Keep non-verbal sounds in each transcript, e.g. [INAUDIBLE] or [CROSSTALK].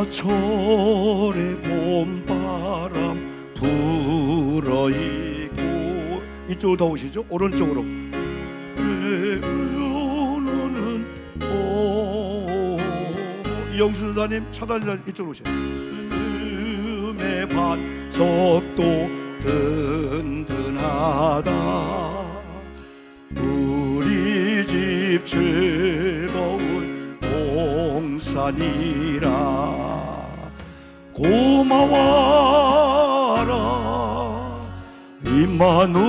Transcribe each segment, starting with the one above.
가철의 봄바람 불어이고. 이쪽으로 더 오시죠. 오른쪽으로. 오는 오. 이영수 전사님 차단자 이쪽으로 오세요. 음의 반석도 든든하다. 우리 집 즐거운 봉산이라 고마워라 임마누엘.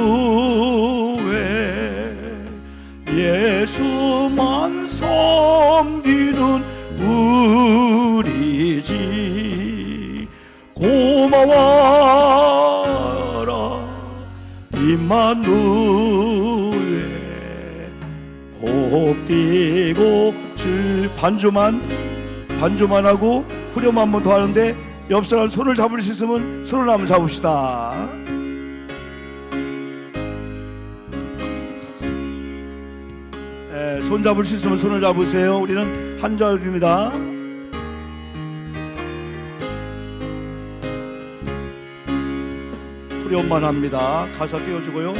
예수만 섬기는 우리 집 고마워라 임마누엘. 복되고 주 반주만 반주만 하고 후렴 한번 더 하는데 옆 사람 손을 잡을 수 있으면 손을 한번 잡읍시다. 예, 손 잡을 수 있으면 손을 잡으세요. 우리는 한 절입니다. 후렴만 합니다. 가사 띄워주고요.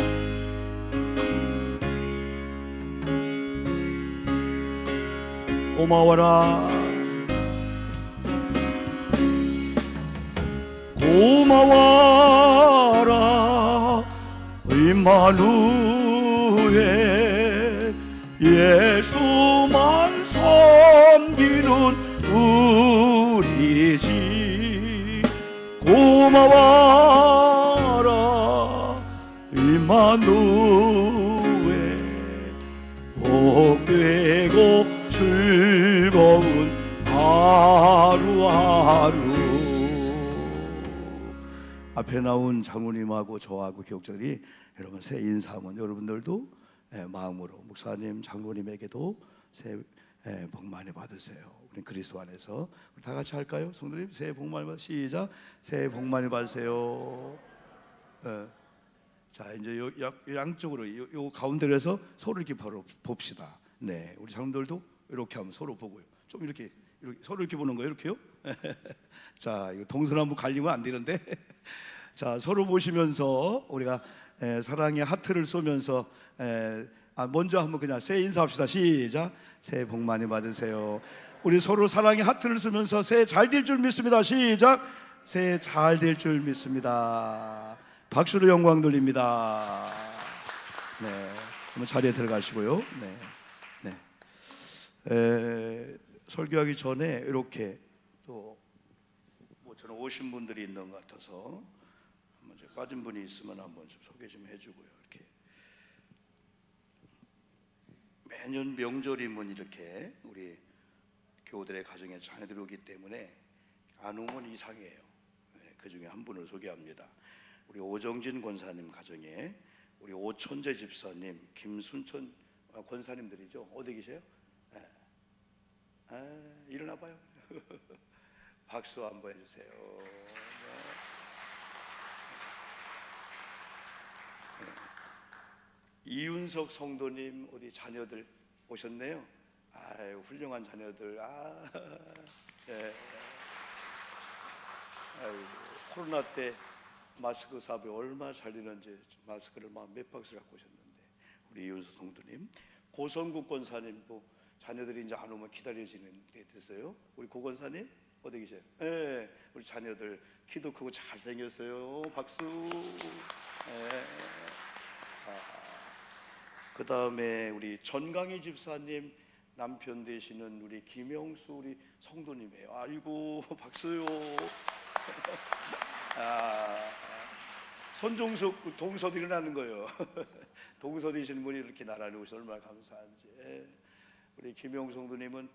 고마워라. 고마워라. 임마누엘 예수만 섬기는 우리 집 고마워라 임마누엘 복되고 앞에 나온 장로님하고 저하고 기억자들이 여러분 새 인사하면 여러분들도 예, 마음으로 목사님 장로님에게도 새해 예, 복 많이 받으세요. 우리 그리스도 안에서 다 같이 할까요? 성도님 새해 복 많이 받 시작 새해 복 많이 받으세요. 예. 자 이제 요, 양- 양쪽으로 요, 요 가운데로 해서 서로 이렇게 바로 봅시다. 네, 우리 장로들도 이렇게 하면 서로 보고요. 좀 이렇게, 이렇게 서로 이렇게 보는 거예요, 이렇게요. [LAUGHS] 자, 이거 동서남북 갈리면 안 되는데. [LAUGHS] 자, 서로 보시면서 우리가 에, 사랑의 하트를 쏘면서 에, 아, 먼저 한번 그냥 새해 인사합시다. 시작. 새해 복 많이 받으세요. 우리 서로 사랑의 하트를 쏘면서 새해 잘 될 줄 믿습니다. 시작. 새해 잘 될 줄 믿습니다. 박수로 영광 돌립니다. 네, 한번 자리에 들어가시고요. 네, 네. 에, 설교하기 전에 이렇게 또 뭐처럼 오신 분들이 있는 것 같아서 좀 빠진 분이 있으면 한번 좀 소개 좀 해주고요. 이렇게 매년 명절이면 이렇게 우리 교우들의 가정에 자녀들이 오기 때문에 안 오면 이상해요. 네, 그 중에 한 분을 소개합니다. 우리 오정진 권사님 가정에 우리 오천재 집사님, 김순천 아, 권사님들이죠. 어디 계세요? 네. 아, 일어나 봐요. [LAUGHS] 박수 한번 해주세요. 네. 네. 이윤석 성도님 우리 자녀들 오셨네요. 아유 훌륭한 자녀들. 아, 예. [LAUGHS] 아유, 코로나 때 마스크 사업이 얼마나 잘 되는지 마스크를 막 몇 박스 갖고 오셨는데 우리 이윤석 성도님, 고성국 권사님도 자녀들이 이제 안 오면 기다려지는 게 됐어요. 우리 고 권사님 어디 계세요? 예, 우리 자녀들 키도 크고 잘 생겼어요. 박수. 예. 그 다음에 우리 전강희 집사님 남편 되시는 우리 김영수 우리 성도님이에요. 아이고 박수요. [LAUGHS] 아, 손종숙 그 동서 일어나는 거예요. 동서 되시는 분이 이렇게 나란히 오셔서 얼마나 감사한지. 예. 우리 김영수 성도님은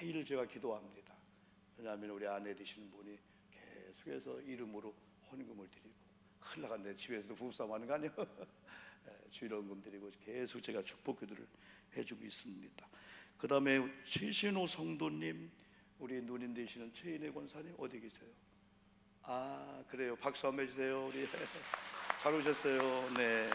매일 제가 기도합니다. 왜냐하면 우리 아내 되시는 분이 계속해서 이름으로 헌금을 드리고 큰일 나갔네 집에서도 부부싸움 하는 거 아니에요? [LAUGHS] 예, 주일원금 드리고 계속 제가 축복 기도를 해주고 있습니다. 그 다음에 최신호 성도님 우리 누님 되시는 최인혜 권사님 어디 계세요? 아 그래요 박수 한번 해주세요 우리 [LAUGHS] 잘 오셨어요 네.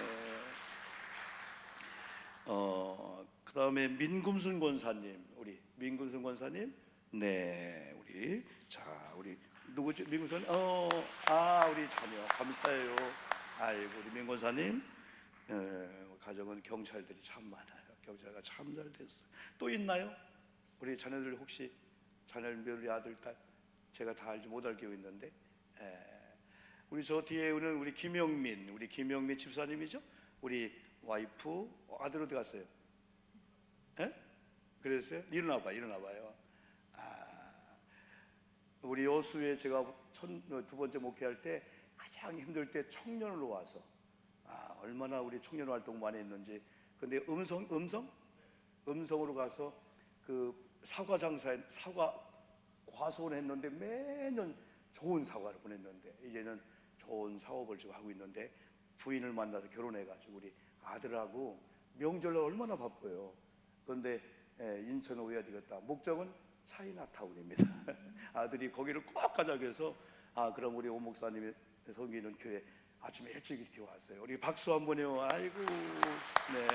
어 그 다음에 민금순 권사님 우리 민금순 권사님 네 우리 자 우리 누구죠 민권사님 어 아 우리 자녀. 감사해요. 아이고 우리 민권사님. 어, 가정은 경찰들이 참 많아요. 경찰가 참 잘 됐어요. 또 있나요? 우리 자녀들 혹시 자녀 며느리 아들 딸? 제가 다 알지 못할 게 있는데. 에, 우리 저 뒤에 오는 우리 김영민 우리 김영민 집사님이죠? 우리 와이프 어, 아들 어디 갔어요? 에? 그랬어요? 일어나 봐 일어나 봐요. 아 우리 여수에 제가 천, 어, 두 번째 목회할 때 가장 힘들 때 청년으로 와서 아 얼마나 우리 청년 활동 많이 했는지 근데 음성 음성 음성으로 가서 그 사과 장사에 사과 과소를 했는데 매년 좋은 사과를 보냈는데 이제는 좋은 사업을 지금 하고 있는데 부인을 만나서 결혼해가지고 우리 아들하고 명절날 얼마나 바빠요. 그런데 예, 인천 오야 되겠다. 목적은 차이나타운입니다. [LAUGHS] 아들이 거기를 꼭 가자고 해서 아 그럼 우리 오 목사님이 섬기는 교회 아침에 일찍 이렇게 왔어요. 우리 박수 한번요. 아이고 네.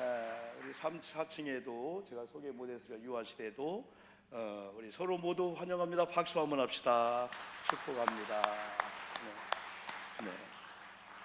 에, 우리 3, 4층에도 제가 소개 못했으니까 유아시대도 어, 우리 서로 모두 환영합니다. 박수 한번 합시다. 축복합니다.